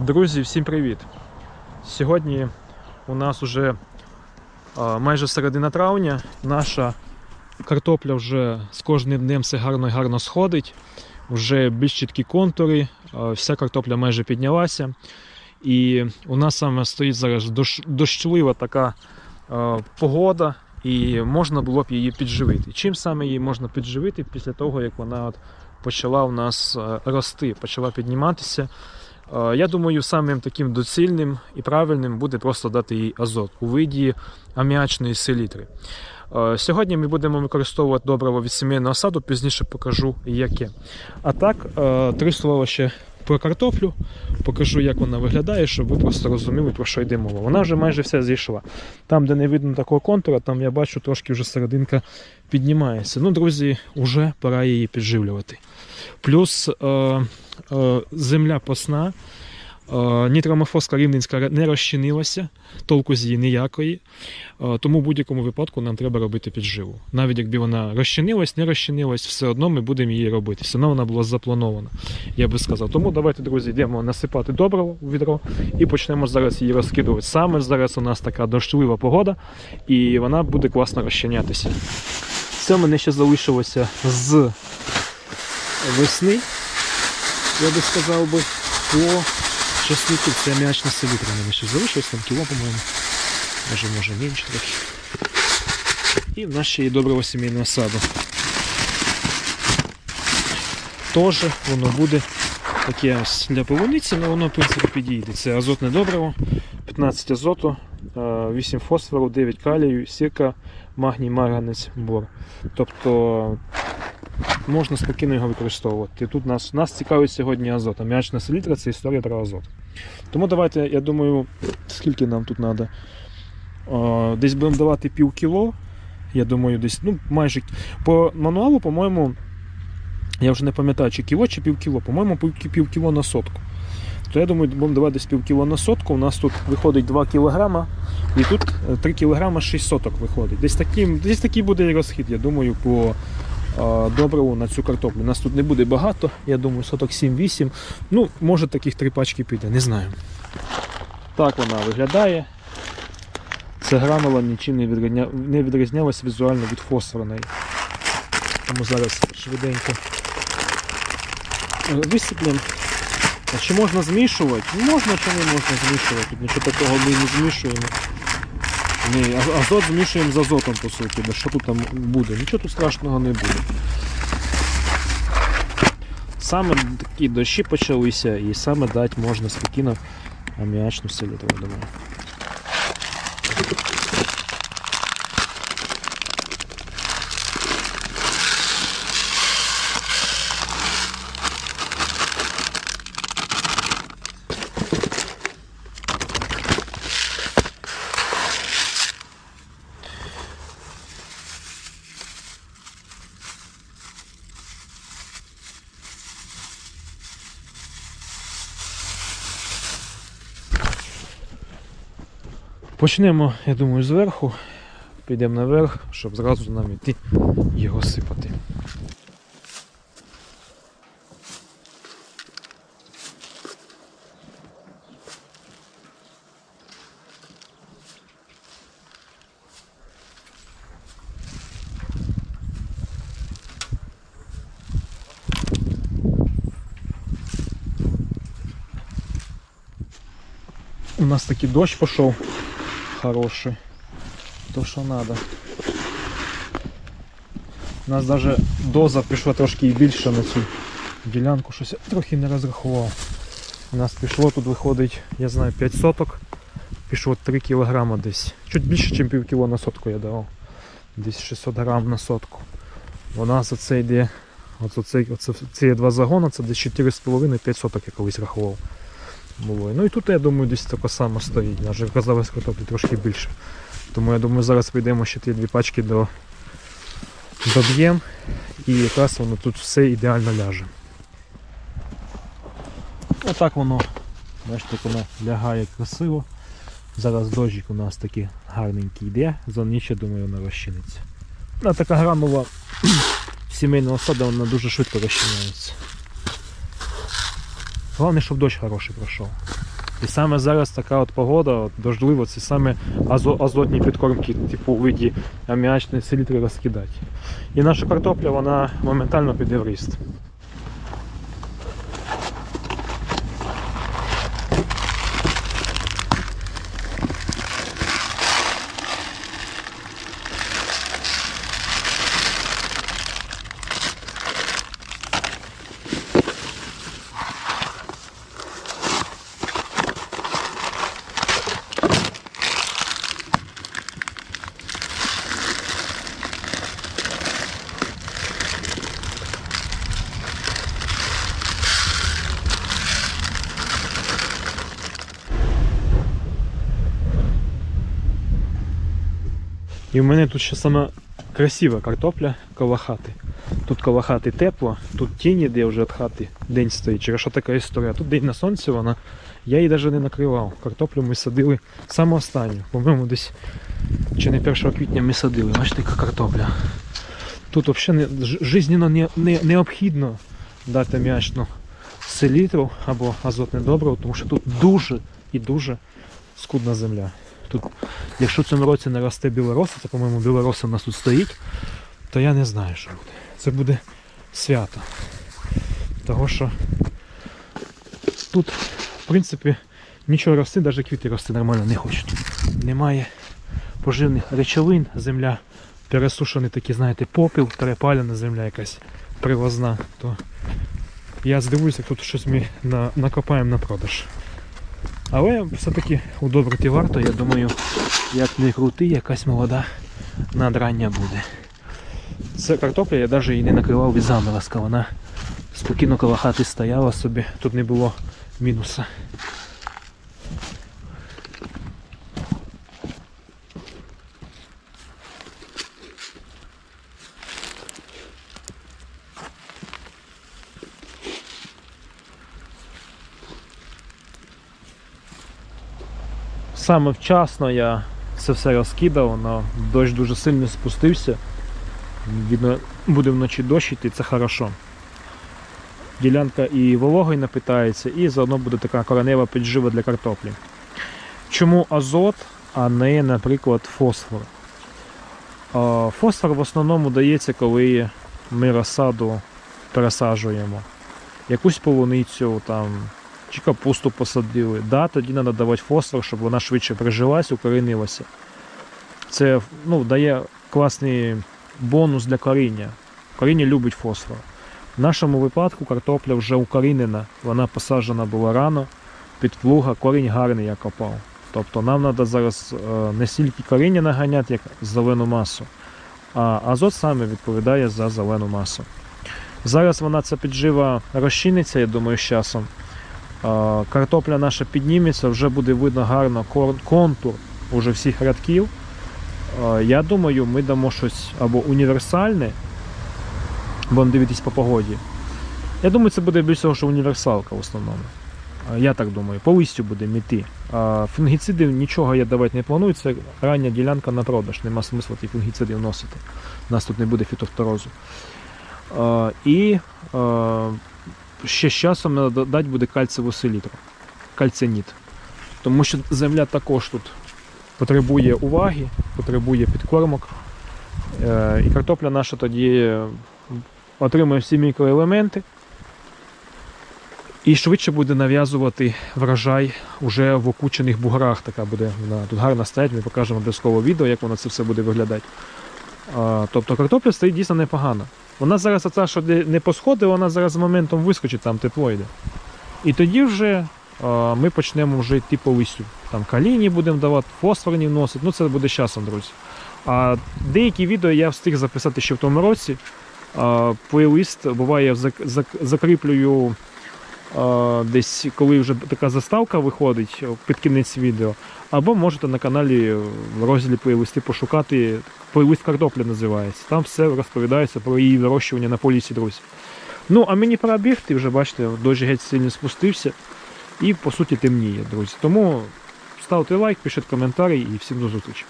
Друзі, всім привіт! Сьогодні у нас вже майже середина травня. Наша картопля вже з кожним днем все гарно і гарно сходить. Вже більш чіткі контури, вся картопля майже піднялася. І у нас саме стоїть зараз дощ- дощлива така погода, і можна було б її підживити. Чим саме її можна підживити після того, як вона от почала у нас рости, почала підніматися. Е, Я думаю, самим таким доцільним і правильним буде просто дати їй азот у виді аміачної селітри. Е, Сьогодні ми будемо використовувати добриво від сімейного саду, пізніше покажу яке. А так, е, три слова ще про картоплю. Покажу, як вона виглядає, щоб ви просто розуміли, про що йде мова. Вона вже майже вся зійшла. Там, де не видно такого контура, там я бачу трошки вже серединка піднімається. Ну, друзі, вже пора її підживлювати. Плюс е, е, земля посна. Е, Нітромофоска рівненська не розчинилася, толку з її ніякої. Е, Тому в будь-якому випадку нам треба робити підживу. Навіть якби вона розчинилась, не розчинилась, все одно ми будемо її робити. Все одно вона була запланована, я би сказав. Тому давайте, друзі, йдемо насипати добриво у відро і почнемо зараз її розкидувати. Саме зараз у нас така дощлива погода, і вона буде класно розчинятися. Це мене ще залишилося з весни, я би сказав би, по часнику це м'ячна селітра в ще залишилось, там кіло, по-моєму. Може, може менше трохи. І в нас ще є добриво сімейного саду. Теж воно буде таке ось для полуниці, але воно в принципі підійде. Це азотне добриво, 15 азоту, е, 8 фосфору, 9 калію, сірка, магній, марганець, бор. Тобто можна спокійно його використовувати. Тут нас, нас цікавить сьогодні азот. Аміачна селітра це історія про азот. Тому давайте, я думаю, скільки нам тут треба. Десь будемо давати пів кіло. Я думаю, десь, ну, майже по мануалу, по-моєму, я вже не пам'ятаю, чи кіло, чи пів кіло. По-моєму, пів, кіло на сотку. То я думаю, будемо давати десь пів кіло на сотку. У нас тут виходить 2 кілограма, і тут е, 3 кілограма 6 соток виходить. Десь такий, десь такий буде і розхід, я думаю, по а, добриву на цю картоплю. Нас тут не буде багато, я думаю, соток 7-8. Ну, може таких три пачки піде, не знаю. Так вона виглядає. Це гранула нічим не, відрізня... не відрізнялась візуально від фосфорної. Тому зараз швиденько е, висиплемо. А чи можна змішувати? Можна чи не можна змішувати. Нічого такого ми не змішуємо. Ні, азот змішуємо з азотом, по суті. Бо що тут там буде? Нічого тут страшного не буде. Саме такі дощі почалися і саме дати можна спокійно аміачну селітру, думаю. Почнемо, я думаю, зверху. Підемо наверх, щоб зразу нам йти його сипати. У нас таки дощ пошел хороший. То що надо. У нас даже доза пішла трошки і більше на цю ділянку, щось я трохи не розрахував. У нас пішло тут виходить, я знаю, 5 соток. Пішло 3 кг десь. Чуть більше, ніж пів кіло на сотку я давав. Десь 600 грам на сотку. У нас оце йде. Оце, оце, ці два загони, це десь 4,5-5 соток я колись рахував. Було. Ну і тут, я думаю, десь таке саме стоїть. Навіть вказалось картоплі трошки більше. Тому я думаю, зараз прийдемо ще ті дві пачки до доб'ємо і якраз воно тут все ідеально ляже. Отак воно, бачите, воно лягає красиво. Зараз дощик у нас такий гарненький йде, за ніч, я думаю, воно розчиниться. Вона така гранула сімейного саду, вона дуже швидко розчиняється. Головне, щоб дощ хороший пройшов. І саме зараз така от погода, от, дождливо, це саме азо- азотні підкормки, типу у виді аміачної селітри розкидати. І наша картопля вона моментально піде в ріст. І в мене тут ще сама красива картопля коло хати. Тут коло хати тепло, тут тіні, де вже від хати день стоїть. Через що така історія. Тут день на сонці вона. Я її навіть не накривав. Картоплю ми садили саме останню. По-моєму, десь чи не 1 квітня ми садили. Бачите, яка картопля. Тут взагалі не, жизненно не, не, необхідно дати м'ячну селітру або азотне добриво, тому що тут дуже і дуже скудна земля. Тут Якщо цьому році не росте білороса, це, по-моєму, білороса в нас тут стоїть, то я не знаю, що буде. Це буде свято. Того що тут, в принципі, нічого рости, навіть квіти рости нормально не хочуть. Немає поживних речовин, земля пересушений такий, знаєте, попіл, перепалена земля якась привозна, то я здивуюся, як тут щось ми на, накопаємо на продаж. Але все-таки удобрити варто, я думаю, як не крути, якась молода надрання буде. Це картопля, я навіть її не накривав від заморозка. Вона спокійно коло хати стояла собі, тут не було мінуса. Саме вчасно я це все розкидав, але дощ дуже сильно спустився. Видно, буде вночі дощ іти, це хорошо. Ділянка і вологою напитається, і заодно буде така коренева піджива для картоплі. Чому азот, а не, наприклад, фосфор? Фосфор в основному дається, коли ми розсаду пересаджуємо. Якусь полуницю там, чи капусту посадили. Да, тоді треба давати фосфор, щоб вона швидше прижилась, укорінилася. Це ну, дає класний бонус для коріння. Коріння любить фосфор. В нашому випадку картопля вже укорінена, вона посаджена була рано, під плуга, корінь гарний я копав. Тобто нам треба зараз е, не стільки коріння наганяти, як зелену масу, а азот саме відповідає за зелену масу. Зараз вона ця піджива розчиниться, я думаю, з часом. Картопля наша підніметься, вже буде видно гарно контур уже всіх рядків. Я думаю, ми дамо щось або універсальне, будемо дивитись по погоді. Я думаю, це буде більш того, що універсалка в основному. Я так думаю, по листю буде. А фунгіцидів нічого я давати не планую, це рання ділянка на продаж, нема смисла ті фунгіциди вносити. У нас тут не буде фітофторозу. І ще з часом додати буде кальцеву селітру, кальцініт. Тому що земля також тут потребує уваги, потребує підкормок. Е, І картопля наша тоді отримує всі мікроелементи і швидше буде нав'язувати врожай уже в окучених буграх. Така буде вона тут гарно стоять, ми покажемо обов'язково відео, як воно це все буде виглядати. Тобто картопля стоїть дійсно непогано. Вона зараз оця, що не посходить, вона зараз з моментом вискочить, там тепло йде. І тоді вже а, ми почнемо вже йти по листю. Там каліні будемо давати, фосфорні вносити. Ну це буде з часом, друзі. А деякі відео я встиг записати ще в тому році. А, плейлист буває, я зак- зак- закріплюю десь, коли вже така заставка виходить під кінець відео. Або можете на каналі в розділі плейлисти пошукати. Плейлист картопля називається. Там все розповідається про її вирощування на полісі, друзі. Ну, а мені пора бігти, вже бачите, дощ геть сильно спустився і по суті темніє, друзі. Тому ставте лайк, пишіть коментарі і всім до зустрічі.